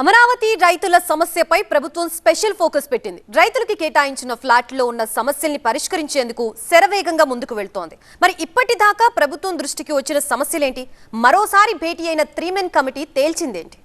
అమరావతి రైతుల సమస్యపై ప్రభుత్వం స్పెషల్ ఫోకస్ పెట్టింది. రైతులకి కేటాయించిన ఫ్లాట్లో ఉన్న సమస్యల్ని పరిష్కరించేందుకు శరవేగంగా ముందుకు వెళ్తోంది. మరి ఇప్పటిదాకా ప్రభుత్వం దృష్టికి వచ్చిన సమస్యలేంటి? మరోసారి భేటీ అయిన త్రీమెన్ కమిటీ తేల్చిందేంటి?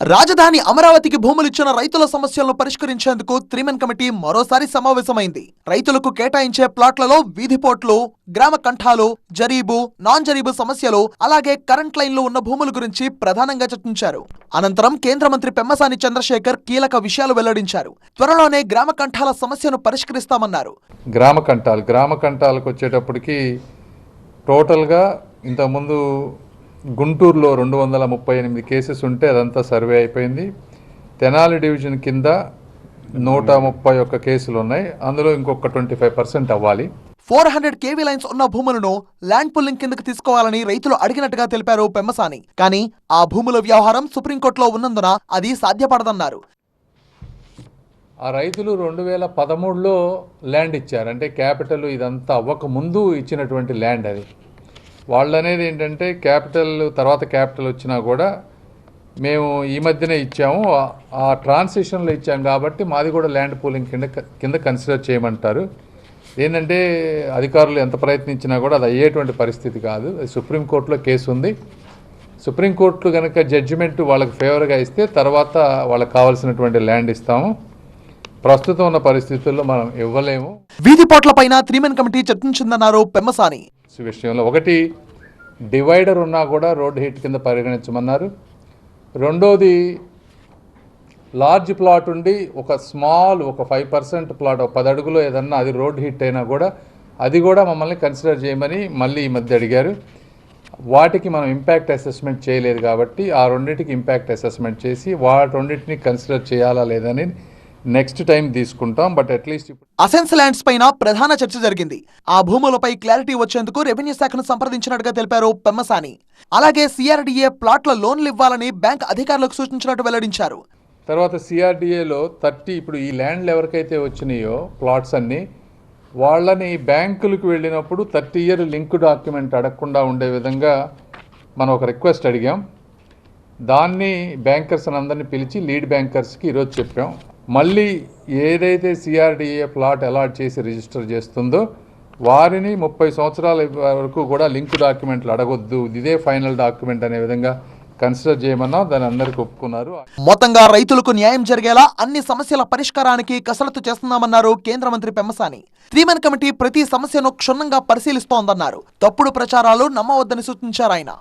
రాజధాని అమరావతికి భూములిచ్చిన రైతుల సమస్యలను పరిష్కరించేందుకు త్రిమెన్ కమిటీ మరోసారి సమావేశమైంది. రైతులకు కేటాయించే ప్లాట్లలో వీధిపోట్లు గ్రామ కంఠాలు జరీబు నాన్ జరీబు సమస్యలు అలాగే కరెంట్ లైన్లు ఉన్న భూముల గురించి ప్రధానంగా చర్చించారు. అనంతరం కేంద్ర మంత్రి పెమ్మసాని చంద్రశేఖర్ కీలక విషయాలు వెల్లడించారు. త్వరలోనే గ్రామ కంఠాల సమస్యను పరిష్కరిస్తామన్నారు. గ్రామ కంఠాలు గ్రామ కంఠాలకు వచ్చేటప్పటికి టోటల్గా ఇంతకుముందు గుంటూరులో రెండు వందల ముప్పై ఎనిమిది కేసెస్ ఉంటే అదంతా సర్వే అయిపోయింది. తెనాలి డివిజన్ కింద నూట ముప్పై ఒక్క కేసులు ఉన్నాయి. అందులో ఇంకొక ట్వంటీ ఫైవ్ పర్సెంట్ అవ్వాలి. ఫోర్ హండ్రెడ్ కేవీ లైన్స్ ఉన్న భూములను ల్యాండ్ పుల్లింగ్ కిందకు తీసుకోవాలని రైతులు అడిగినట్టుగా తెలిపారు పెమ్మసాని. కానీ ఆ భూముల వ్యవహారం సుప్రీంకోర్టులో ఉన్నందున అది సాధ్యపడదన్నారు. ఆ రైతులు రెండు వేల పదమూడులో ల్యాండ్ ఇచ్చారు. అంటే క్యాపిటల్ ఇదంతా అవ్వక ముందు ఇచ్చినటువంటి ల్యాండ్ అది. వాళ్ళు అనేది ఏంటంటే క్యాపిటల్ తర్వాత క్యాపిటల్ వచ్చినా కూడా మేము ఈ మధ్యనే ఇచ్చాము. ఆ- ట్రాన్సిషన్లో ఇచ్చాం కాబట్టి మాది కూడా ల్యాండ్ పూలింగ్ కింద కింద కన్సిడర్ చేయమంటారు. ఏంటంటే అధికారులు ఎంత ప్రయత్నించినా కూడా అది అయ్యేటువంటి పరిస్థితి కాదు. అది సుప్రీంకోర్టులో కేసు ఉంది. సుప్రీంకోర్టు కనుక జడ్జిమెంట్ వాళ్ళకి ఫేవర్గా ఇస్తే తర్వాత వాళ్ళకి కావాల్సినటువంటి ల్యాండ్ ఇస్తాము. ప్రస్తుతం ఉన్న పరిస్థితుల్లో మనం ఇవ్వలేము. వీధి పోట్లపైన త్రీమెన్ కమిటీ చర్చించిందన్నారు పెమ్మసాని. విషయంలో. ఒకటి డివైడర్ ఉన్నా కూడా రోడ్ హీట్ కింద పరిగణించమన్నారు. రెండోది లార్జ్ ప్లాట్ ఉండి ఒక స్మాల్ ఒక ఫైవ్ పర్సెంట్ ప్లాట్ ఒక పది అడుగులో ఏదన్నా అది రోడ్ హిట్ అయినా కూడా అది కూడా మమ్మల్ని కన్సిడర్ చేయమని మళ్ళీ ఈ మధ్య అడిగారు. వాటికి మనం ఇంపాక్ట్ అసెస్మెంట్ చేయలేదు కాబట్టి ఆ రెండింటికి ఇంపాక్ట్ అసెస్మెంట్ చేసి వాటి రెండింటిని కన్సిడర్ చేయాలా లేదని నెక్స్ట్ టైం తీసుకుంటాం బట్ అట్లీస్ట్ ఇప్పుడు అసెన్స్ ల్యాండ్స్ పైన ప్రధాన చర్చ జరిగింది. ఆ భూములపై క్లారిటీ వచ్చేందుకు రెవెన్యూ శాఖను సంప్రదించినట్టుగా తెలిపారు పెమ్మసాని. అలాగే సిఆర్డీఏ ప్లాట్ల లోన్లు ఇవ్వాలని బ్యాంక్ అధికారులకు సూచించినట్టు వెల్లడించారు. తర్వాత సిఆర్డిఏలో థర్టీ ఇప్పుడు ఈ ల్యాండ్లు ఎవరికైతే వచ్చినాయో ప్లాట్స్ అన్నీ వాళ్ళని బ్యాంకులకు వెళ్ళినప్పుడు థర్టీ ఇయర్ లింక్ డాక్యుమెంట్ అడగకుండా ఉండే విధంగా మనం ఒక రిక్వెస్ట్ అడిగాం. దాన్ని బ్యాంకర్స్ అందరినీ పిలిచి లీడ్ బ్యాంకర్స్కి ఈరోజు చెప్పాం. మళ్ళీ ఏదైతే సిఆర్డిఏ ప్లాట్ అలాట్ చేసి రిజిస్టర్ చేస్తుందో వారిని ముప్పై సంవత్సరాల వరకు కూడా లింక్ డాక్యుమెంట్లు అడగొద్దు. ఇదే ఫైనల్ డాక్యుమెంట్ అనే విధంగా కన్సిడర్ చేయమన్నా దాని అందరికి ఒప్పుకున్నారు. మొత్తంగా రైతులకు న్యాయం జరిగేలా అన్ని సమస్యల పరిష్కారానికి కసరత్తు చేస్తున్నామన్నారు కేంద్ర మంత్రి పెమ్మసాని. త్రీమెన్ కమిటీ ప్రతి సమస్యను క్షుణ్ణంగా పరిశీలిస్తోందన్నారు. తప్పుడు ప్రచారాలు నమ్మవద్దని సూచించారు ఆయన.